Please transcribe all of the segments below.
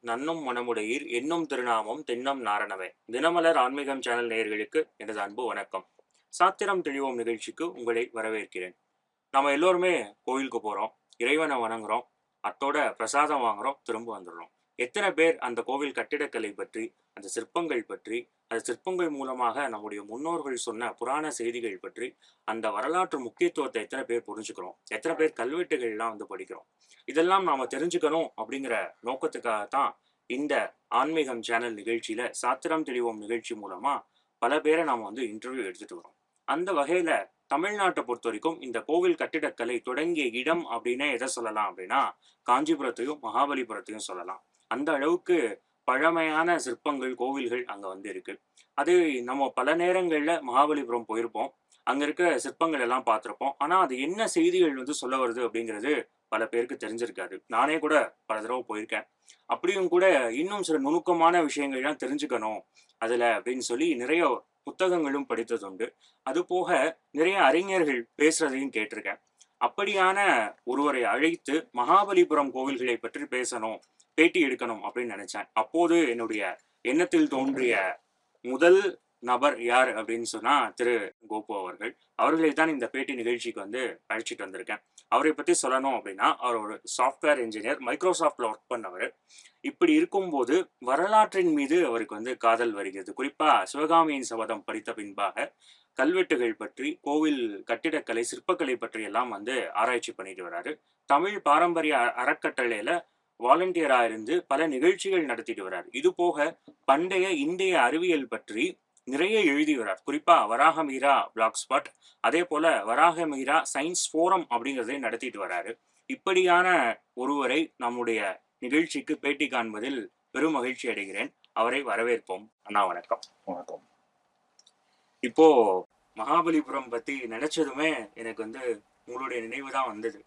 நன்னும் மனமுடையீர் என்னும் திருநாமம் தின்னம் நாரணவே. தினமலர் ஆன்மீகம் சேனல் நேயர்களுக்கு எனது அன்பு வணக்கம். சாத்திரம் தெளிவோம் நிகழ்ச்சிக்கு உங்களை வரவேற்கிறேன். நம்ம எல்லோருமே கோயிலுக்கு போறோம் இறைவனை வணங்குறோம் அத்தோட பிரசாதம் வாங்குறோம் திரும்ப வந்துடுறோம். எத்தனை பேர் அந்த கோவில் கட்டிடக்கலை பற்றி அந்த சிற்பங்கள் பற்றி அந்த சிற்பங்கள் மூலமாக நம்முடைய முன்னோர்கள் சொன்ன புராண செய்திகள் பற்றி அந்த வரலாற்று முக்கியத்துவத்தை எத்தனை பேர் புரிஞ்சுக்கிறோம்? எத்தனை பேர் கல்வெட்டுகள்லாம் வந்து படிக்கிறோம்? இதெல்லாம் நாம தெரிஞ்சுக்கணும் அப்படிங்கிற நோக்கத்துக்காக தான் இந்த ஆன்மீகம் சேனல் நிகழ்ச்சியில சாத்திரம் தெளிவோம் நிகழ்ச்சி மூலமா பல பேரை நாம வந்து இன்டர்வியூ எடுத்துட்டு வரோம். அந்த வகையில தமிழ்நாட்டை பொறுத்த வரைக்கும் இந்த கோவில் கட்டிடக்கலை தொடங்கிய இடம் அப்படின்னே எதை சொல்லலாம் அப்படின்னா காஞ்சிபுரத்தையும் மகாபலிபுரத்தையும் சொல்லலாம். அந்த அளவுக்கு பழமையான சிற்பங்கள் கோவில்கள் அங்க வந்து இருக்கு அது நம்ம பல நேரங்கள்ல மகாபலிபுரம் போயிருப்போம். அங்க இருக்க சிற்பங்கள் எல்லாம் பார்த்திருப்போம். ஆனா அது என்ன செய்திகள் வந்து சொல்ல வருது அப்படிங்கிறது பல பேருக்கு தெரிஞ்சிருக்காது. நானே கூட பல தடவை போயிருக்கேன். அப்படியும் கூட இன்னும் சில நுணுக்கமான விஷயங்கள்லாம் தெரிஞ்சுக்கணும் அதுல அப்படின்னு சொல்லி நிறைய புத்தகங்களும் படித்தது உண்டு அது போக நிறைய அறிஞர்கள் பேசுறதையும் கேட்டிருக்கேன். அப்படியான ஒருவரை அழைத்து மகாபலிபுரம் கோவில்களை பற்றி பேசணும் பேட்டி எடுக்கணும் அப்படின்னு நினைச்சேன். அப்போது என்னுடைய எண்ணத்தில் தோன்றிய முதல் நபர் யார் அப்படின்னு சொன்னா திரு கோபு அவர்கள். அவர்களை தான் இந்த பேட்டி நிகழ்ச்சிக்கு வந்து அழைச்சிட்டு வந்திருக்கேன். அவரை பத்தி சொல்லணும் அப்படின்னா அவர் ஒரு சாஃப்ட்வேர் இன்ஜினியர் மைக்ரோசாஃப்ட்ல ஒர்க் பண்ணவர். இப்படி இருக்கும்போது வரலாற்றின் மீது அவருக்கு வந்து காதல் வருகிறது. குறிப்பா சிவகாமியின் சபதம் படித்த பின்பாக கல்வெட்டுகள் பற்றி கோவில் கட்டிடக்கலை சிற்பக்கலை பற்றி எல்லாம் வந்து ஆராய்ச்சி பண்ணிட்டு வராரு. தமிழ் பாரம்பரிய அறக்கட்டளையில வாலண்டியரா இருந்து பல நிகழ்ச்சிகள் நடத்திட்டு வராரு இது போக பண்டைய இந்திய அறிவியல் பற்றி நிறைய எழுதி வரார் குறிப்பா வராகமீரா பிளாக் ஸ்பாட் அதே போல வராகமீரா சயின்ஸ் ஃபோரம் அப்படிங்கிறதை நடத்திட்டு வராரு இப்படியான ஒருவரை நம்முடைய நிகழ்ச்சிக்கு பேட்டி காண்பதில் பெரும் மகிழ்ச்சி அடைகிறேன். அவரை வரவேற்போம். அண்ணா வணக்கம். வணக்கம். இப்போ மகாபலிபுரம் பத்தி நினைச்சதுமே எனக்கு வந்து உங்களுடைய நினைவு தான் வந்தது.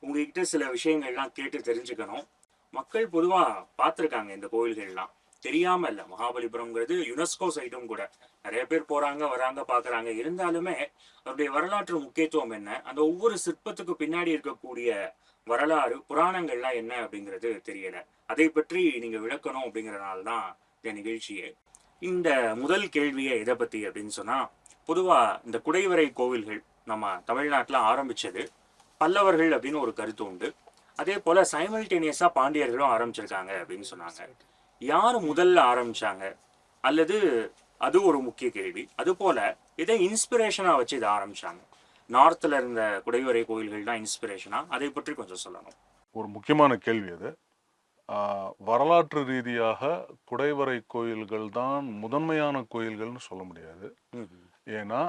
உங்ககிட்ட சில விஷயங்கள்லாம் கேட்டு தெரிஞ்சுக்கணும். மக்கள் பொதுவா பார்த்துருக்காங்க இந்த கோவில்கள்லாம் தெரியாம இல்ல மகாபலிபுரம்ங்கிறது யுனெஸ்கோ சைட்டும் கூட. நிறைய பேர் போறாங்க வராங்க பாக்குறாங்க இருந்தாலுமே அவருடைய வரலாற்று முக்கியத்துவம் என்ன? அந்த ஒவ்வொரு சிற்பத்துக்கு பின்னாடி இருக்கக்கூடிய வரலாறு புராணங்கள்லாம் என்ன அப்படிங்கிறது தெரியல. அதை பற்றி நீங்க விளக்கணும் அப்படிங்கறதுனால தான் இந்த நிகழ்ச்சியே. இந்த முதல் கேள்வியை எதை பத்தி அப்படின்னு சொன்னா பொதுவா இந்த குடைவரை கோவில்கள் நம்ம தமிழ்நாட்டுல ஆரம்பிச்சது பல்லவர்கள் அப்படின்னு ஒரு கருத்து உண்டு. அதே போல சைமல்டேனியஸா பாண்டியர்களும் ஆரம்பிச்சிருக்காங்க அப்படின்னு சொன்னாங்க. யார் முதல்ல ஆரம்பிச்சாங்க? அல்லது அது ஒரு முக்கிய கேள்வி. அது போல இதை இன்ஸ்பிரேஷனா வச்சு இதை ஆரம்பிச்சாங்க. நார்த்ல இருந்த குடைவரை கோயில்கள் தான் இன்ஸ்பிரேஷனா அதை பற்றி கொஞ்சம் சொல்லணும். ஒரு முக்கியமான கேள்வி அது. வரலாற்று ரீதியாக குடைவரை கோயில்கள் தான் முதன்மையான கோயில்கள்னு சொல்ல முடியாது. ஏன்னா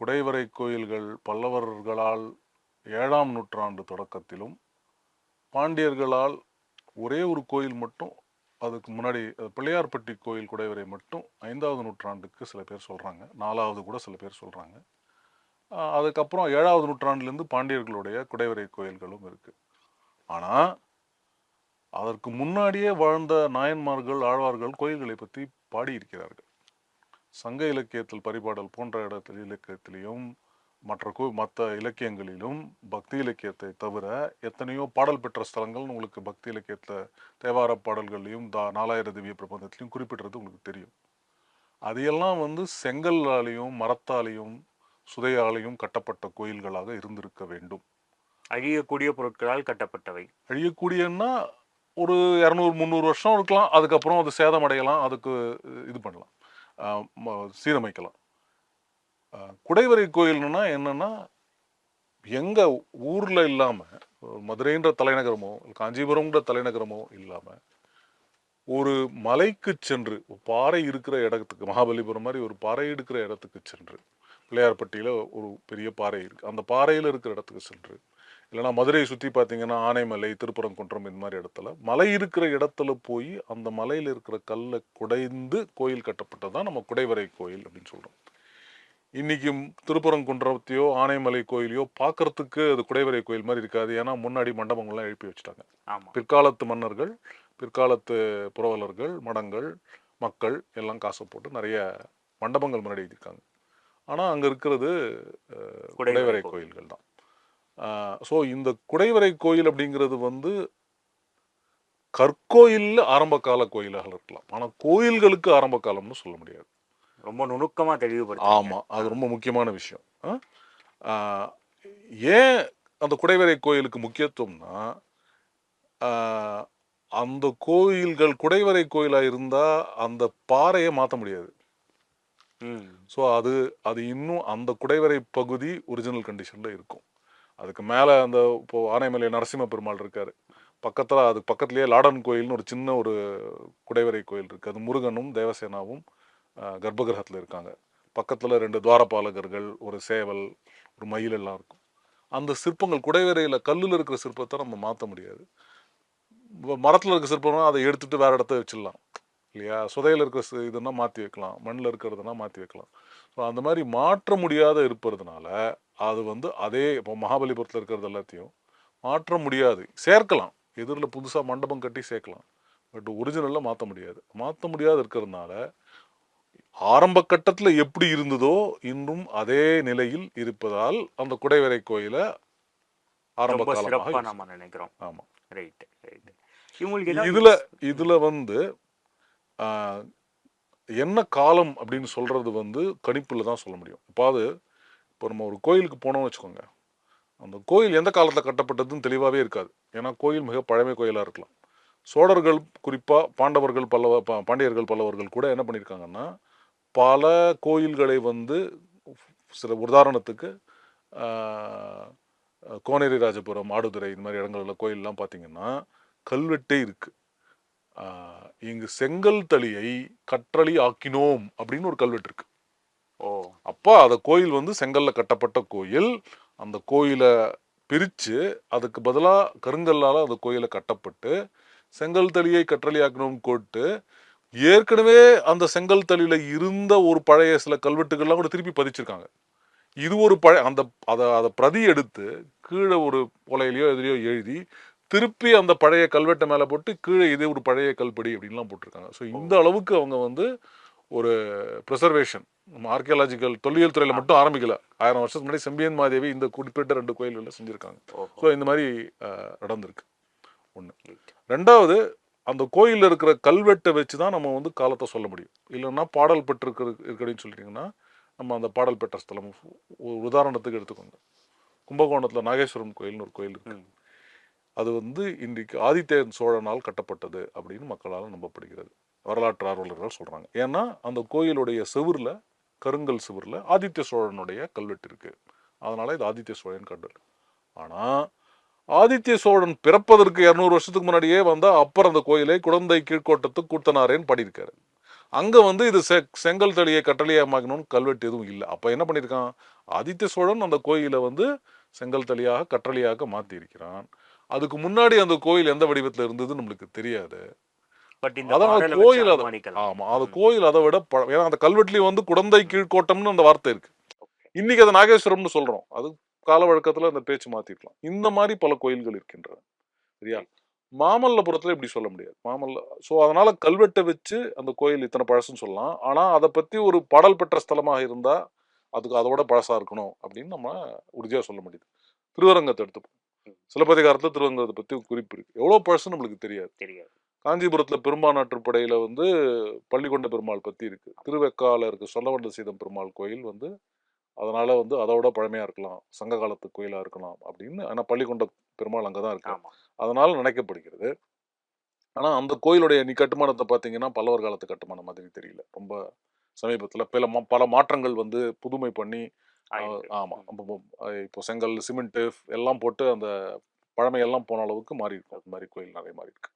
குடைவரை கோயில்கள் பல்லவர்களால் ஏழாம் நூற்றாண்டு தொடக்கத்திலும் பாண்டியர்களால் ஒரே ஒரு கோயில் மட்டும் அதுக்கு முன்னாடி அது பிள்ளையார்பட்டி கோயில் குடைவரை மட்டும் ஐந்தாவது நூற்றாண்டுக்கு சில பேர் சொல்கிறாங்க நாலாவது கூட சில பேர் சொல்கிறாங்க அதுக்கப்புறம் ஏழாவது நூற்றாண்டுலேருந்து பாண்டியர்களுடைய குடைவரை கோயில்களும் இருக்குது ஆனால் அதற்கு முன்னாடியே வாழ்ந்த நாயன்மார்கள் ஆழ்வார்கள் கோயில்களை பற்றி பாடியிருக்கிறார்கள். சங்க இலக்கியத்தில் பரிபாடல் போன்ற இடத்தில் இலக்கியத்திலையும் மற்ற கோ மற்ற இலக்கியங்களிலும் பக்தி இலக்கியத்தை தவிர எத்தனையோ பாடல் பெற்ற ஸ்தலங்கள் உங்களுக்கு பக்தி இலக்கியத்தில் தேவார பாடல்கள்லையும் தா நாலாயிர திவ்ய பிரபந்தத்திலையும் குறிப்பிடுறது உங்களுக்கு தெரியும். அதையெல்லாம் வந்து செங்கல்லாலையும் மரத்தாலையும் சுதையாலையும் கட்டப்பட்ட கோயில்களாக இருந்திருக்க வேண்டும். அழியக்கூடிய பொருட்களால் கட்டப்பட்டவை. அழியக்கூடியன்னா ஒரு இரநூறு முந்நூறு வருஷம் இருக்கலாம். அதுக்கப்புறம் அது சேதமடையலாம். அதுக்கு இது பண்ணலாம். சீரமைக்கலாம். குடைவரை கோயில்னா என்னன்னா எங்க ஊர்ல இல்லாம மதுரைன்ற தலைநகரமோ காஞ்சிபுரம்ன்ற தலைநகரமோ இல்லாம ஒரு மலைக்கு சென்று பாறை இருக்கிற இடத்துக்கு மகாபலிபுரம் மாதிரி ஒரு பாறை இருக்கிற இடத்துக்கு சென்று பிள்ளையார்பட்டியில ஒரு பெரிய பாறை இருக்கு. அந்த பாறையில இருக்கிற இடத்துக்கு சென்று இல்லைன்னா மதுரையை சுற்றி பார்த்தீங்கன்னா ஆனைமலை திருப்பரங்குன்றம் இந்த மாதிரி இடத்துல மலை இருக்கிற இடத்துல போய் அந்த மலையில் இருக்கிற கல்லை குடைந்து கோயில் கட்டப்பட்டது தான் நம்ம குடைவரை கோயில் அப்படின்னு சொல்கிறோம் இன்னைக்கு திருப்பரங்குன்றத்தையோ ஆனைமலை கோயிலையோ பார்க்கறதுக்கு அது குடைவரை கோயில் மாதிரி இருக்காது. ஏன்னா முன்னாடி மண்டபங்கள்லாம் எழுப்பி வச்சுட்டாங்க. பிற்காலத்து மன்னர்கள் பிற்காலத்து புரவலர்கள் மடங்கள் மக்கள் எல்லாம் காசை போட்டு நிறைய மண்டபங்கள் முன்னாடி எழுதியிருக்காங்க. ஆனால் அங்கே இருக்கிறது குடைவரை குடைவரை கோயில். கோயில்கள் தான். ஸோ இந்த குடைவரை கோயில் அப்படிங்கிறது வந்து கற்கோயில் ஆரம்ப கால கோயிலாக இருக்கலாம். ஆனா கோயில்களுக்கு ஆரம்ப காலம்னு சொல்ல முடியாது. ரொம்ப நுணுக்கமா தெளிவுபடுத்த ஆமா. அது ரொம்ப முக்கியமான விஷயம். ஏன் அந்த குடைவரை கோயிலுக்கு முக்கியத்துவம்னா அந்த கோயில்கள் குடைவரை கோயிலா இருந்தா அந்த பாறையை மாற்ற முடியாது. ம். ஸோ அது அது இன்னும் அந்த குடைவரை பகுதி ஒரிஜினல் கண்டிஷன்ல இருக்கும். அதுக்கு மேலே அந்த இப்போ ஆனைமலை நரசிம்ம பெருமாள் இருக்காரு. பக்கத்தில் அது பக்கத்துலேயே லாடன் கோயில்னு ஒரு சின்ன ஒரு குடைவரை கோயில் இருக்கு. அது முருகனும் தேவசேனாவும் கர்ப்பகிரகத்தில் இருக்காங்க. பக்கத்தில் ரெண்டு துவாரபாலகர்கள் ஒரு சேவல் ஒரு மயில் எல்லாம் இருக்கும். அந்த சிற்பங்கள் குடைவரையில் கல்லில் இருக்கிற சிற்பத்தை நம்ம மாற்ற முடியாது. மரத்தில் இருக்கிற சிற்பம்னா அதை எடுத்துட்டு வேறு இடத்த வச்சிடலாம். இல்லையா? சுதையில் இருக்கிற இதுன்னா மாற்றி வைக்கலாம். மண்ணில் இருக்கிறதுனா மாற்றி வைக்கலாம். ஸோ அந்த மாதிரி மாற்ற முடியாத இருப்பதுனால அது வந்து அதே இப்போ மகாபலிபுரத்தில் இருக்கிறது எல்லாத்தையும் மாற்ற முடியாது. சேர்க்கலாம். எதிரில் புதுசாக மண்டபம் கட்டி சேர்க்கலாம். பட் ஒரிஜினலில் மாற்ற முடியாது. மாற்ற முடியாது இருக்கிறதுனால ஆரம்ப கட்டத்தில் எப்படி இருந்ததோ இன்னும் அதே நிலையில் இருப்பதால் அந்த குடைவரை கோயிலை ஆரம்ப ரொம்ப சிறப்பா காலமாக நம்ம நினைக்கிறோம். ஆமாம் ரைட் ரைட் இவங்களுக்கு ஏதாவது இதுல இதுல வந்து என்ன காலம் அப்படின்னு சொல்றது வந்து கணிப்புல தான் சொல்ல முடியும். இப்போ அது இப்போ நம்ம ஒரு கோயிலுக்கு போனோம்னு வச்சுக்கோங்க. அந்த கோயில் எந்த காலத்தில் கட்டப்பட்டதுன்னு தெளிவாகவே இருக்காது. ஏன்னா கோயில் மிக பழமை கோயிலாக இருக்கலாம். சோழர்கள் குறிப்பாக பாண்டவர்கள் பல்லவ பாண்டியர்கள் பல்லவர்கள் கூட என்ன பண்ணியிருக்காங்கன்னா பல கோயில்களை வந்து சில உதாரணத்துக்கு கோனேரி ராஜபுரம் ஆடுதுறை இந்த மாதிரி இடங்கள்ல கோயிலெலாம் பார்த்தீங்கன்னா கல்வெட்டே இருக்கு. ஆஹ், இங்கு செங்கல் தளியை கற்றளி ஆக்கினோம் அப்படின்னு ஒரு கல்வெட்டு இருக்கு. ஓ. அப்போ அந்த கோயில் வந்து செங்கல்ல கட்டப்பட்ட கோயில் அந்த கோயிலை பிரித்து அதுக்கு பதிலாக கருங்கல்லால் அந்த கோயிலை கட்டப்பட்டு செங்கல் தளியை கற்றளியாக்கணும் கோட்டு ஏற்கனவே அந்த செங்கல் தளியில இருந்த ஒரு பழைய சில கல்வெட்டுகள்லாம் கூட திருப்பி பதிச்சிருக்காங்க. இது ஒரு பழைய அந்த அதை அதை பிரதி எடுத்து கீழே ஒரு புலையிலையோ எதிலையோ எழுதி திருப்பி அந்த பழைய கல்வெட்டை மேலே போட்டு கீழே இது ஒரு பழைய கல்படி அப்படின்லாம் போட்டிருக்காங்க. ஸோ இந்த அளவுக்கு அவங்க வந்து ஒரு ப்ரிசர்வேஷன் நம்ம ஆர்கியாலஜிக்கல் தொல்லியல் துறையில் மட்டும் ஆரம்பிக்கல. ஆயிரம் வருஷத்துக்கு முன்னாடி செம்பியன் மாதேவி இந்த குறிப்பிட்ட ரெண்டு கோயில்களில் செஞ்சுருக்காங்க. ஸோ இந்த மாதிரி நடந்திருக்கு. ஒன்று. ரெண்டாவது அந்த கோயிலில் இருக்கிற கல்வெட்டை வச்சு தான் நம்ம வந்து காலத்தை சொல்ல முடியும். இல்லைன்னா பாடல் பெற்றிருக்கிற இருக்கடின்னு சொல்லிட்டீங்கன்னா நம்ம அந்த பாடல் பெற்ற ஸ்தலம் ஒரு உதாரணத்துக்கு எடுத்துக்கோங்க. கும்பகோணத்தில் நாகேஸ்வரம் கோயில்னு ஒரு கோயில் இருக்கு. அது வந்து இன்றைக்கு ஆதித்யன் சோழனால் கட்டப்பட்டது அப்படின்னு மக்களால் நம்பப்படுகிறது. வரலாற்று ஆர்வலர்கள் சொல்றாங்க. ஏன்னா அந்த கோயிலுடைய செவுரில் கருங்கல் செவுரில் ஆதித்ய சோழனுடைய கல்வெட்டு இருக்கு. அதனால இது ஆதித்ய சோழன் கல்வெட்டு ஆனா ஆதித்ய சோழன் பிறப்பதற்கு இரநூறு வருஷத்துக்கு முன்னாடியே வந்தா அப்பர் அந்த கோயிலை குழந்தை கீழ்கோட்டத்து கூத்தனாரேன்னு பாடியிருக்காரு. அங்க வந்து இது செ செங்கல் தளியை கட்டளையமாக்கணும்னு கல்வெட்டு எதுவும் இல்லை. அப்ப என்ன பண்ணியிருக்கான் ஆதித்ய சோழன் அந்த கோயிலை வந்து செங்கல் தளியாக கற்றளியாக மாத்தி இருக்கிறான் அதுக்கு முன்னாடி அந்த கோயில் எந்த வடிவத்துல இருந்தது நம்மளுக்கு தெரியாது. அதான் கோயில் அது- அனுமானிக்கலாம் ஆமா அது கோயில் அதை விட ஏன்னா அந்த கல்வெட்டுலயும் வந்து குடந்தை கீழ்கோட்டம்னு அந்த வார்த்தை இருக்கு. இன்னைக்கு அது நாகேஸ்வரம்னு சொல்றோம். அது கால வழக்கத்துல அந்த பேச்சு மாத்திருக்கலாம் இந்த மாதிரி பல கோயில்கள் இருக்கின்றன. சரியா? மாமல்லபுரத்துல இப்படி சொல்ல முடியாது. மாமல்ல சோ அதனால கல்வெட்டை வச்சு அந்த கோயில் இத்தனை பழசுன்னு சொல்லலாம். ஆனா அதை பத்தி ஒரு பாடல் பெற்ற ஸ்தலமாக இருந்தா அதுக்கு அதோட பழசா இருக்கணும் அப்படின்னு நம்ம உறுதியா சொல்ல முடியுது. திருவரங்கத்தை எடுத்துப்போம். சிலப்பதிகாரத்துல திருவரங்கத்தை பத்தி குறிப்பு இருக்கு. எவ்வளவு பழசுன்னு நம்மளுக்கு தெரியாது. தெரியாது. காஞ்சிபுரத்துல பெரும்பானாற்றுப்படையில வந்து பள்ளிக்கொண்ட பெருமாள் பத்தி இருக்கு. திருவெக்கால இருக்கு சொல்லவண்ட சீதம் பெருமாள் கோயில் வந்து அதனால வந்து அதோட பழமையா இருக்கலாம். சங்க காலத்து கோயிலா இருக்கலாம் அப்படின்னு. ஆனா பள்ளிக்கொண்ட பெருமாள் அங்கதான் இருக்கு ஆமா. அதனால நினைக்கப்படுகிறது. ஆனா அந்த கோயிலுடைய நீ கட்டுமானத்தை பார்த்தீங்கன்னா பல்லவர் காலத்து கட்டுமானம் மாதிரி தெரியல. ரொம்ப சமீபத்துல பல மா- பல மாற்றங்கள் வந்து புதுமை பண்ணி ஆயிருக்கு. ஆமா. அப்போ, அஹ் இப்போ செங்கல் சிமெண்ட் எல்லாம் போட்டு அந்த பழமையெல்லாம் போன அளவுக்கு மாறி இருக்கும் அது மாதிரி கோயில் நிறைய மாறி இருக்கு.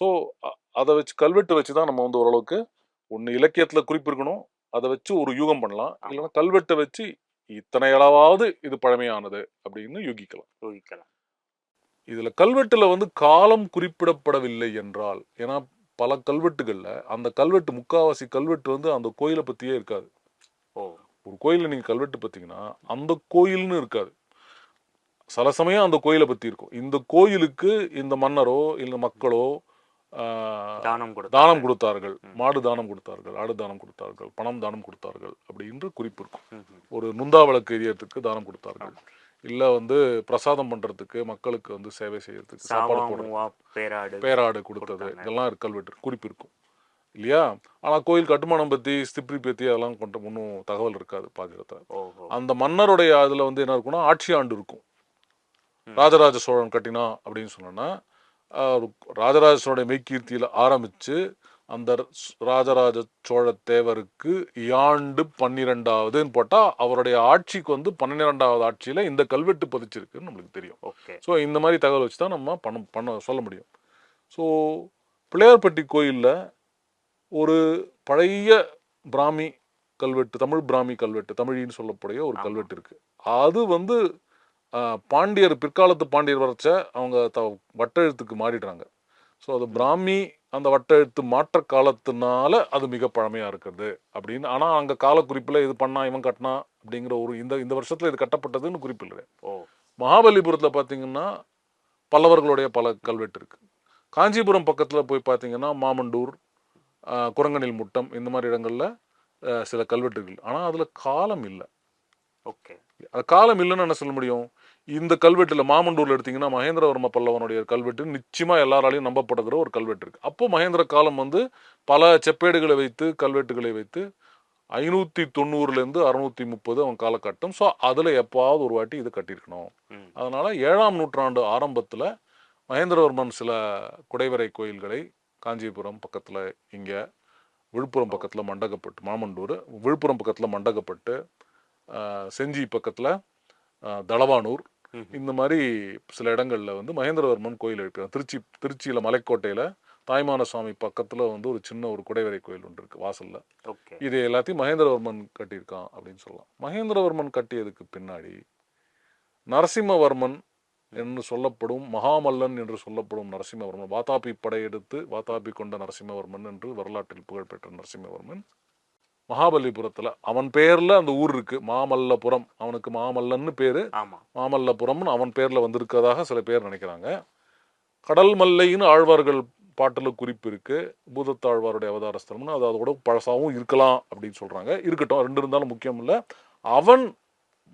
ஸோ அதை வச்சு கல்வெட்டு வச்சு தான் நம்ம வந்து ஓரளவுக்கு ஒன்று இலக்கியத்துல குறிப்பு இருக்கணும். அதை வச்சு ஒரு யூகம் பண்ணலாம். இல்லைன்னா கல்வெட்டை வச்சு இத்தனை அளவாவது இது பழமையானது அப்படின்னு யூகிக்கலாம். யூகிக்கலாம். இதுல கல்வெட்டுல வந்து காலம் குறிப்பிடப்படவில்லை என்றால் ஏன்னா பல கல்வெட்டுகள்ல அந்த கல்வெட்டு முக்காவாசி கல்வெட்டு வந்து அந்த கோயிலை பத்தியே இருக்காது. ஓ. ஒரு கோயில்ல நீங்க கல்வெட்டு பார்த்தீங்கன்னா அந்த கோயில்னு இருக்காது. சில சமயம் அந்த கோயிலை பத்தி இருக்கும். இந்த கோயிலுக்கு இந்த மன்னரோ இல்ல மக்களோ தானம். தானம் கொடுத்தார்கள். மாடு தானம் கொடுத்தார்கள். ஆடு தானம் கொடுத்தார்கள். பணம் தானம் கொடுத்தார்கள். அப்படின்னு குறிப்பு இருக்கும். ஒரு நுந்தா விளக்கு எரியறதுக்கு தானம் கொடுத்தார்கள். இல்லை வந்து பிரசாதம் பண்ணுறதுக்கு மக்களுக்கு வந்து சேவை செய்யறதுக்கு சாப்பாடு பேராடு கொடுத்தது. இதெல்லாம் இருக்கு கல்வெட்டு குறிப்பு இருக்கும். இல்லையா? ஆனால் கோயில் கட்டுமானம் பற்றி ஸ்திப்ரி பற்றி அதெல்லாம் கொண்ட ஒன்றும் தகவல் இருக்காது பாக்கிறத ஓஹோ. அந்த மன்னருடைய அதில் வந்து என்ன இருக்கும்னா ஆட்சி ஆண்டு இருக்கும். ராஜராஜ சோழன் கட்டினா அப்படின்னு சொன்னோன்னா ஆஹ், ராஜராஜ சோழனுடைய மெய்கீர்த்தியில் ஆரம்பித்து அந்த ராஜராஜ சோழ தேவருக்கு யாண்டு பன்னிரெண்டாவதுன்னு போட்டால் அவருடைய ஆட்சிக்கு வந்து பன்னிரெண்டாவது ஆட்சியில் இந்த கல்வெட்டு பதிச்சிருக்குன்னு நம்மளுக்கு தெரியும். ஓகே. ஸோ இந்த மாதிரி தகவல் வச்சு தான் நம்ம பண்ண பண்ண சொல்ல முடியும். ஸோ பிள்ளையார்பட்டி கோயிலில் ஒரு பழைய பிராமி கல்வெட்டு தமிழ் பிராமி கல்வெட்டு தமிழின்னு சொல்லக்கூடிய ஒரு. கல்வெட்டு இருக்கு. அது வந்து பாண்டியர் பிற்காலத்து பாண்டியர் வரைச்ச அவங்க த வட்டெழுத்துக்கு மாறிடுறாங்க. ஸோ அது பிராமி அந்த வட்டெழுத்து மாற்ற காலத்தினால அது மிக பழமையா இருக்கிறது அப்படின்னு. ஆனா அங்க காலக்குறிப்புல இது பண்ணா இவன் கட்டினா அப்படிங்கிற ஒரு இந்த இந்த வருஷத்துல இது கட்டப்பட்டதுன்னு குறிப்பு இல்லை ஓ. மகாபலிபுரத்துல பாத்தீங்கன்னா பல்லவர்களுடைய பல கல்வெட்டு இருக்கு. காஞ்சிபுரம் பக்கத்துல போய் பாத்தீங்கன்னா மாமண்டூர் ஆஹ், குரங்கணில் முட்டம் இந்த மாதிரி இடங்கள்ல சில கல்வெட்டுகள். ஆனா அதுல காலம் இல்லை. ஓகே. அது காலம் இல்லைன்னு என்ன சொல்ல முடியும்? இந்த கல்வெட்டுல மாமண்டூர்ல எடுத்தீங்கன்னா மகேந்திரவர்ம பல்லவனுடைய கல்வெட்டு நிச்சயமா எல்லாராலையும் நம்பப்படுகிற ஒரு கல்வெட்டு இருக்கு. அப்போ மகேந்திர காலம் வந்து பல செப்பேடுகளை வைத்து கல்வெட்டுகளை வைத்து ஐநூத்தி தொண்ணூறுல இருந்து அறுநூத்தி முப்பது அவன் காலகட்டம். ஸோ அதுல எப்பாவது ஒரு வாட்டி இது கட்டியிருக்கணும். அதனால ஏழாம் நூற்றாண்டு ஆரம்பத்துல மகேந்திரவர்மன் சில குடைவரை கோயில்களை காஞ்சிபுரம் பக்கத்துல இங்க விழுப்புரம் பக்கத்துல மண்டகப்பட்டு மாமண்டூர் விழுப்புரம் பக்கத்துல மண்டகப்பட்டு செஞ்சி பக்கத்துல தளவானூர். இந்த மாதிரி சில இடங்கள்ல வந்து மகேந்திரவர்மன் கோயில் இருக்கு. திருச்சி திருச்சியில மலைக்கோட்டையில தாய்மான சுவாமி பக்கத்துல வந்து ஒரு சின்ன ஒரு குடைவரை கோயில் ஒன்று இருக்கு வாசல்ல. இது எல்லாத்தையும் மகேந்திரவர்மன் கட்டியிருக்கான் அப்படின்னு சொல்லலாம். மகேந்திரவர்மன் கட்டியதுக்கு பின்னாடி நரசிம்மவர்மன் என்று சொல்லப்படும் மகாமல்லன் என்று சொல்லப்படும் நரசிம்மவர்மன் வாதாபி படையெடுத்து வாதாபி கொண்ட நரசிம்மவர்மன் என்று வரலாற்றில் புகழ்பெற்ற நரசிம்மவர்மன் மகாபலிபுரத்துல அவன் பேர்ல அந்த ஊர் இருக்கு. மாமல்லபுரம். அவனுக்கு மாமல்லன்னு பேரு. மாமல்லபுரம்னு அவன் பேர்ல வந்திருக்கதாக சில பேர் நினைக்கிறாங்க. கடல் மல்லைன்னு ஆழ்வார்கள் பாட்டுல குறிப்பு இருக்கு. பூதத்தாழ்வாருடைய அவதார ஸ்தலம்னு அது அதோட பழசாவும் இருக்கலாம் அப்படின்னு சொல்றாங்க. இருக்கட்டும் ரெண்டு இருந்தாலும் முக்கியம் இல்ல. அவன்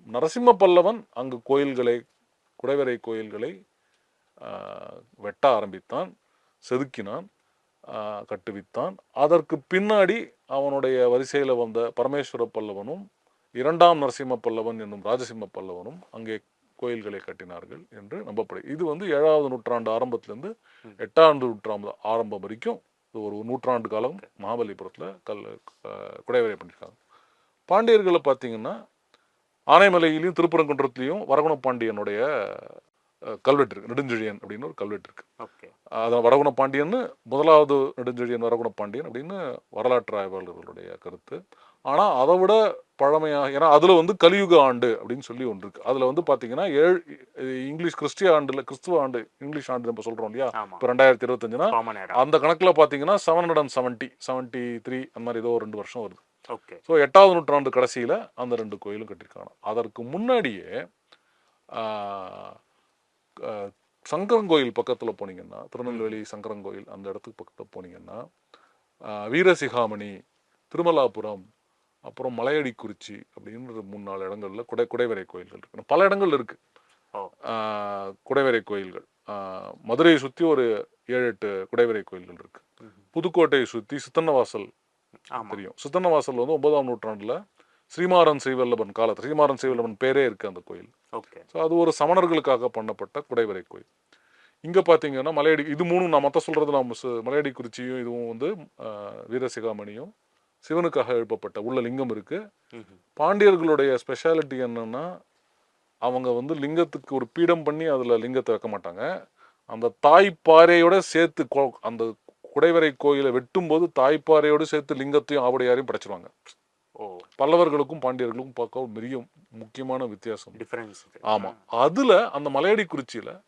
நரசிம்ம பல்லவன் அங்கு கோயில்களை குடைவரை கோயில்களை வெட்ட ஆரம்பித்தான் செதுக்கினான் கட்டுவித்தான். அதற்கு பின்னாடி அவனுடைய வரிசையில வந்த பரமேஸ்வர பல்லவனும் இரண்டாம் நரசிம்ம பல்லவன் என்னும் ராஜசிம்ம பல்லவனும் அங்கே கோயில்களை கட்டினார்கள் என்று நம்பப்படுது இது வந்து ஏழாவது நூற்றாண்டு ஆரம்பத்திலிருந்து எட்டாம் நூற்றாண்டு ஆரம்பம் வரைக்கும் இது ஒரு நூற்றாண்டு காலம் மகாபலிபுரத்துல கல் குடைவரை பண்ணியிருக்காங்க பாண்டியர்களை பார்த்தீங்கன்னா ஆனைமலையிலையும் திருப்பரங்குன்றத்துலையும் வரகுண பாண்டியனுடைய கல்வெட்டு இருக்கு. நெடுஞ்செழியன் அப்படின்னு ஒரு கல்வெட்டு இருக்கு. அதான் வரகுண பாண்டியன் முதலாவது நெடுஞ்செழியன் வரகுண பாண்டியன் அப்படின்னு வரலாற்று ஆய்வாளர்களுடைய கருத்து. ஆனா அதை விட பழமையாக ஏன்னா அதுல வந்து கலியுக ஆண்டு அப்படின்னு சொல்லி ஒன்று இருக்கு. அதுல வந்து பாத்தீங்கன்னா ஏழு இங்கிலீஷ் கிறிஸ்டிய ஆண்டுல கிறிஸ்துவ ஆண்டு இங்கிலீஷ் ஆண்டு நம்ம சொல்றோம் இல்லையா? இப்போ ரெண்டாயிரத்தி இருபத்தஞ்சுனா அந்த கணக்குல பாத்தீங்கன்னா seven hundred and seventy seventy three அந்த மாதிரி ஏதோ ரெண்டு வருஷம் வருது. ஓகே. ஸோ எட்டாவது நூற்றாண்டு கடைசியில அந்த ரெண்டு கோயிலும் கட்டியிருக்காங்க அதற்கு முன்னாடியே சங்கரங்கோயில் பக்கத்துல போனீங்கன்னா திருநெல்வேலி சங்கரங்கோயில் அந்த இடத்துக்கு பக்கத்துல போனீங்கன்னா வீரசிகாமணி திருமலாபுரம் அப்புறம் மலையடிக்குறிச்சி அப்படின்னு ஒரு மூணு நாலு இடங்கள்ல குடை குடைவரை கோயில்கள் இருக்கு. பல இடங்கள் இருக்கு. குடைவரை கோயில்கள். மதுரையை சுத்தி ஒரு ஏழு எட்டு குடைவரை கோயில்கள் இருக்கு. புதுக்கோட்டையை சுத்தி சித்தன்னவாசல் தெரியும். சித்தன்னவாசல் வந்து ஒன்பதாம் நூற்றாண்டுல ஸ்ரீமாறன் ஸ்ரீவல்லபன் காலத்து ஸ்ரீமாறன் ஸ்ரீவல்லபன் பேரே இருக்கு அந்த கோயில். ஓகே. ஸோ அது ஒரு சமணர்களுக்காக பண்ணப்பட்ட குடைவரை கோயில். இங்க பாத்தீங்கன்னா மலையடி இது மூணும் நான் மொத்தம் சொல்றது நான் மலையடி குறிச்சியும் இதுவும் வந்து வீரசிகாமணியும் சிவனுக்காக எழுப்பப்பட்ட உள்ள லிங்கம் இருக்கு. ம்ஹும். பாண்டியர்களுடைய ஸ்பெஷாலிட்டி என்னன்னா அவங்க வந்து லிங்கத்துக்கு ஒரு பீடம் பண்ணி அதுல லிங்கத்தை வைக்க மாட்டாங்க. அந்த தாய்ப்பாறையோட சேர்த்து அந்த குடைவரை கோயிலை வெட்டும்போது தாய்ப்பாறையோடு சேர்த்து லிங்கத்தையும் ஆவுடையாரையும் படைச்சிருவாங்க. பல்லவர்களுக்கும் பாண்டியர்களுக்கும் பார்க்க பெரிய முக்கியமான வித்தியாசம். டிஃபரன்ஸ் ஆமா. அதுல அந்த மலையடி குறிச்சியில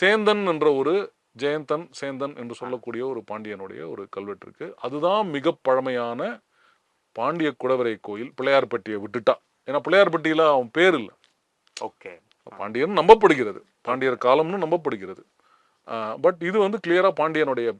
சேந்தன் என்ற ஒரு ஜெயந்தன் சேந்தன் என்று சொல்லக்கூடிய ஒரு பாண்டியனுடைய ஒரு கல்வெட்டு இருக்கு. அதுதான் மிக பழமையான பாண்டிய குடவரை கோயில் பிள்ளையார்பட்டியை விட்டுட்டா. ஏன்னா பிள்ளையார்பட்டியில அவன் பேர் இல்லை. ஓகே. பாண்டியன் நம்பப்படுகிறது. பாண்டியர் காலம்னு நம்பப்படுகிறது. பட் இது வந்து கிளியரா பாண்டியனுடைய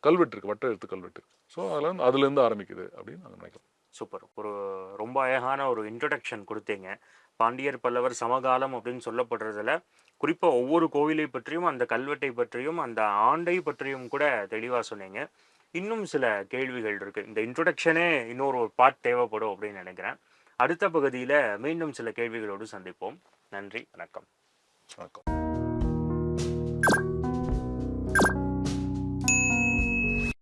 கல்வெட்டு இருக்கு வட்ட எழுத்து கல்வெட்டு. ஸோ அதுல இருந்து- அதுல இருந்து ஆரம்பிக்குது அப்படின்னு நாங்கள் நினைக்கிறோம். சூப்பர் ஒரு ரொம்ப அழகான ஒரு இன்ட்ரடக்ஷன் கொடுத்தீங்க. பாண்டியர் பல்லவர் சமகாலம் அப்படின்னு சொல்லப்படுறதுல குறிப்பாக ஒவ்வொரு கோவிலை பற்றியும் அந்த கல்வெட்டை பற்றியும் அந்த ஆண்டை பற்றியும் கூட தெளிவாக சொன்னீங்க. இன்னும் சில கேள்விகள் இருக்குது இந்த இன்ட்ரொடக்ஷனே இன்னொரு ஒரு பார்ட் தேவைப்படும் அப்படின்னு நினைக்கிறேன். அடுத்த பகுதியில் மீண்டும் சில கேள்விகளோடு சந்திப்போம். நன்றி. வணக்கம். வணக்கம்.